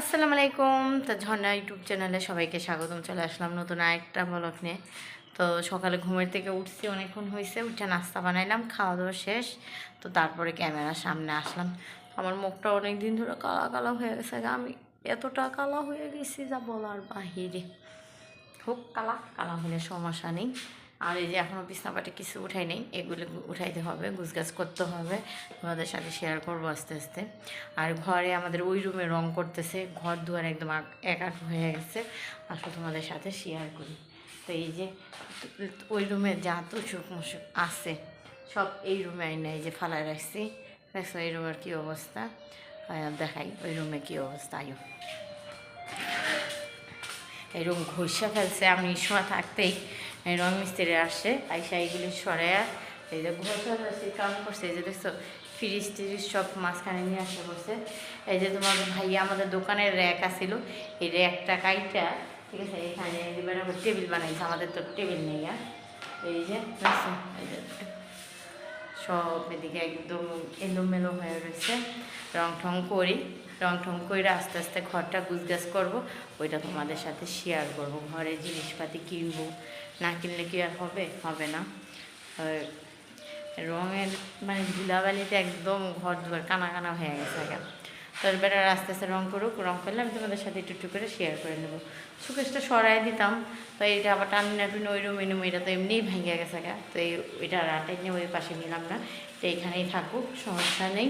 আসসালামু আলাইকুম। তো ঝর্ণা ইউটিউব চ্যানেলে সবাইকে স্বাগতম। চলে আসলাম নতুন আরেকটা ব্লগ নিয়ে। তো সকালে ঘুমের থেকে উঠছি, অনেকক্ষণ হয়েছে উঠে নাস্তা বানাইলাম খাওয়া দাওয়া শেষ। তো তারপরে ক্যামেরার সামনে আসলাম। আমার মুখটা অনেক দিন ধরে কালা কালা হয়ে গেছে। আমি এতটা কালা হয়ে গেছি যা বলার বাহিরে। হোক কালা কালা হলে সমস্যা নেই। আর এই যে এখনও বিছনাপাটি কিছু উঠাই নেই, এগুলো উঠাইতে হবে, গুছগাছ করতে হবে। তোমাদের সাথে শেয়ার করব আস্তে আস্তে। আর ঘরে আমাদের ওই রুমে রং করতেছে, ঘর দুয়ার একদম একাক হয়ে গেছে। আসলে তোমাদের সাথে শেয়ার করি। তো এই যে ওই রুমে যা তো মুসুখ আছে, সব এই রুমে আইনা এই যে ফালাই রাখছি। দেখছ, এই রুমের কী অবস্থা? দেখাই, ওই রুমে কী অবস্থা? আয়ো। এই রুম ঘষে ফেলছে, আমি সময় থাকতেই রং মিস্ত্রি আসে, আইসা এইগুলি সরাইয়া এই যে ঘর ফেলছে কাম করছে, এই যে দেখছ, ফ্রিজ টিরিজ সব মাঝখানে নিয়ে আসে করছে। এই যে তোমার ভাইয়া আমাদের দোকানের র্যাক আছিল, এই র্যাকটা কাইটা, ঠিক আছে, এখানে এবার টেবিল বানাইছে, আমাদের তো টেবিল নেই আর এই যে এই যে, সব এদিকে একদম এলোমেলো হয়ে রয়েছে। রং ঠং করি রং ঠং করে আস্তে আস্তে ঘরটা গুজগাছ করব, ওইটা তোমাদের সাথে শেয়ার করব, ঘরে জিনিসপাতি কিনবো না কিনলে কি আর হবে? হবে না। রঙের মানে ধুলাবালিতে একদম ঘর দুয়ার কানা কানা হয়ে গেছে গা তো এবার আর আস্তে আস্তে রঙ করুক রঙ করলে আমি তোমাদের সাথে একটু একটু করে শেয়ার করে নেব। সুকেশটা সরাই দিতাম, তো এইটা আবার টান নাটুন ওই রুম এনুম এটা তো এমনিই ভেঙে গেছে গা তো এই ওইটা রাটাই নিয়ে ওই পাশে নিলাম না। তো এইখানেই থাকুক, সমস্যা নেই।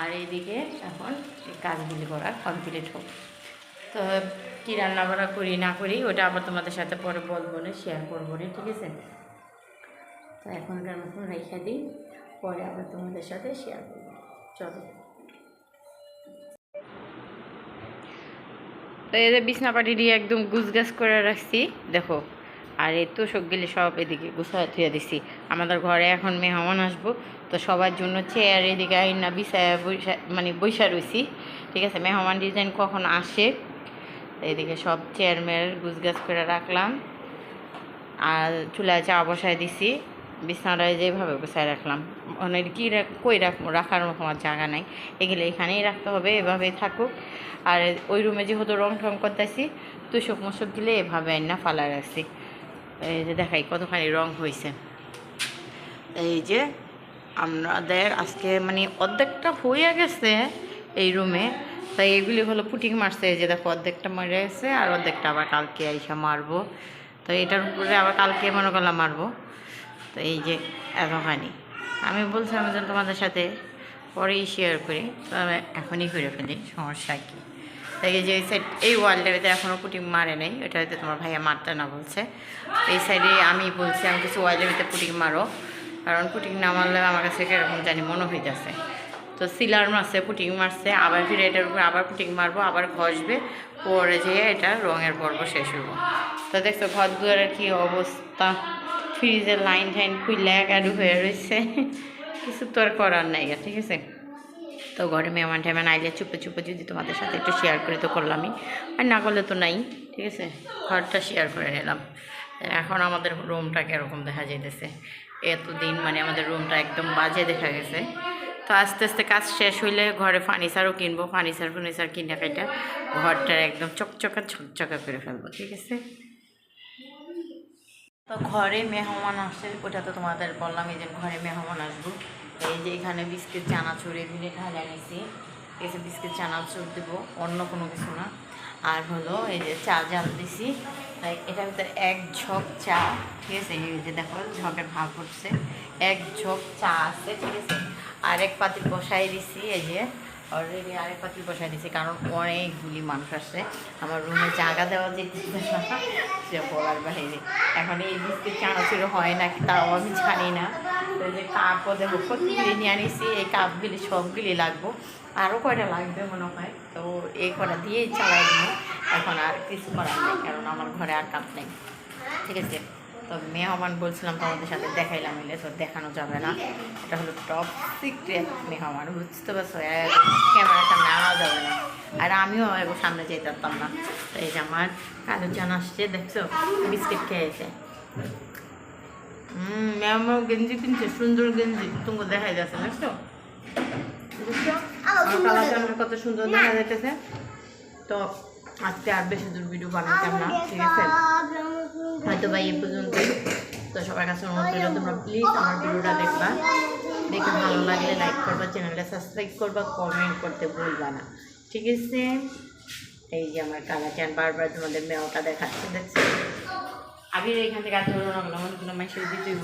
আর এইদিকে এখন এই কাজগুলি করা কমপ্লিট হোক। তো কী রান্না বান্না করি, না করি, ওটা আবার তোমাদের সাথে পরে বলব না শেয়ার করব না, ঠিক আছে? তো এখনকার মতন রেখে দিই, পরে আবার তোমাদের সাথে শেয়ার করব। চলো। তো এদের বিছনাপাটি দিয়ে একদম গুছগাছ করে রাখছি, দেখো। আর এই তোষকগুলি সব গেলে সব এদিকে গুছায় থুয়ে দিছি। আমাদের ঘরে এখন মেহমান আসব, তো সবার জন্য চেয়ার এদিকে আইনা বিছায় মানে বৈশা রয়েছি ঠিক আছে, মেহমান ডিজাইন কখন আসে তো এদিকে সব চেয়ার মেয়ার গুছগাছ করে রাখলাম। আর চুলায় চা বসায় দিছি। বিছনাটায় যেভাবে বসায় রাখলাম। মানে কী কই রাখব রাখার আমার জায়গা নাই। এগুলো এখানেই রাখতে হবে, এভাবেই থাকুক। আর ওই রুমে যেহেতু রং ঠং করতেছি, তুষক মশক দিলে এভাবে না ফালা রাখছি। এই যে দেখাই কতখানি রং হয়েছে এই যে আমাদের আজকে মানে অর্ধেকটা হয়ে গেছে এই রুমে। তাই এগুলি হলো পুটিং মারছে, এই যে দেখো অর্ধেকটা মরে গেছে আর অর্ধেকটা আবার কালকে আইসা মারবো। তো এটার উপরে আবার কালকে মনে করলাম মারবো। তো এই যে এতখানি আমি বলছিলাম যে তোমাদের সাথে পরেই শেয়ার করি। তো আমি এখনই করে ফেলি, সমস্যা কি? তাই যে এই সাইড এই ওয়ালটাতে এখনও পুটিং মারে নেই ওটা হয়তো তোমার ভাইয়া মারতে না বলছে। এই সাইডে আমি বলছি, আমি কিছু ওয়ালের ভিতরে পুটিং মারো। কারণ পুটিং না মারলে আমার কাছে কীরকম জানি মনে হইতেছে তো সিলার মারছে, পুটিং মারছে, আবার ফিরে এটার উপরে আবার পুটিং মারবো, আবার ঘষবে, পরে যেয়ে এটা রঙের পর্ব শেষ হইব। তো দেখছ ঘর দুয়ারের কী অবস্থা। ফ্রিজের লাইন টাইন খুললে একাডু হয়ে রয়েছে কিছু তো আর করার নাই ঠিক আছে? তো ঘরে মেহমান টেমান আইলে চুপে চুপে যদি তোমাদের সাথে একটু শেয়ার করে তো করলামই। আর না করলে তো নাই, ঠিক আছে? ঘরটা শেয়ার করে নিলাম। এখন আমাদের রুমটা কীরকম দেখা যাইতেছে? এতদিন মানে আমাদের রুমটা একদম বাজে দেখা গেছে। তো আস্তে আস্তে কাজ শেষ হইলে ঘরে ফার্নিচারও কিনবো, ফার্নিচার ফার্নিচার কিনে কেটে ঘরটা একদম চকচকা ছকচকা করে ফেলব, ঠিক আছে? তো ঘরে মেহমান আসে ওটা তো তোমাদের বললাম, এই যে ঘরে মেহমান আসব। এই যে এখানে বিস্কিট, চানাচুর এগুলি ঢালা নিছি। এসে বিস্কিট, চানাচুর দেবো, অন্য কোনো কিছু না। আর হলো এই যে চা জাল দিছি এটার ভিতরে এক ঝোঁক চা, ঠিক আছে? এই যে দেখো, ঝোঁকের ভাগ করছে এক ঝোঁক চা আছে, ঠিক আছে? আর এক পাতি বসাই দিছি, এই যে অলরেডি আরেক পাতিল বসাই দিছি কারণ অনেকগুলি মানুষ আসছে। আমার রুমে জায়গা দেওয়া না সে বলার বাইরে। এখন এই বিস্কিট চানাচুর হয় নাকি তাও আমি জানি না। তো যে কাপও দেবো কতগুলি নিয়ে আনিছি, এই কাপগুলি সবগুলি লাগবো। আরও কয়টা লাগবে মনে হয়, তো এই কটা দিয়েই চালাই এখন আর কিছু করার নেই, কারণ আমার ঘরে আর কাপ নেই। ঠিক আছে? তো মেহমান বলছিলাম তোমাদের সাথে দেখাইলাম এলে তো দেখানো যাবে না। এটা হলো টপ সিক্রেট মেহমান বুঝতে পারছ? ক্যামেরাটা আনা যাবে না। আর আমিও এবার সামনে যেতে পারতাম না। তো এই যে আমার কালো চান আসছে দেখছ? বিস্কিট খেয়েছে হুম ম্যামও গেঞ্জি কিনছে সুন্দর গেঞ্জি। তুমি দেখাই যাচ্ছে দেখছ? আমার চানটা কত সুন্দর দেখা যাইতেছে। তো আজকে আর বেশি দূর ভিডিও বানাতাম না? ঠিক আছে? হয়তো বা এই পর্যন্তই। তো সবার কাছে অনুরোধ করলে তোমরা প্লিজ আমার ভিডিওটা দেখবা। দেখে ভালো লাগলে লাইক করবা চ্যানেলটা সাবস্ক্রাইব করবা কমেন্ট করতে ভুলবা না। ঠিক আছে? এই যে আমার কালা চান বারবার তোমাদের মেয়েটা দেখাচ্ছে দেখছি? আগে এখান থেকে আর ধরো না আমার কোনো মেসেজ দিতেই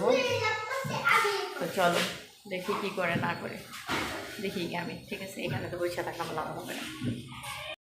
তো চলো দেখি কি করে না করে। দেখি আমি ঠিক আছে? এখানে তো বসে থাকলাম লাভ হবে না।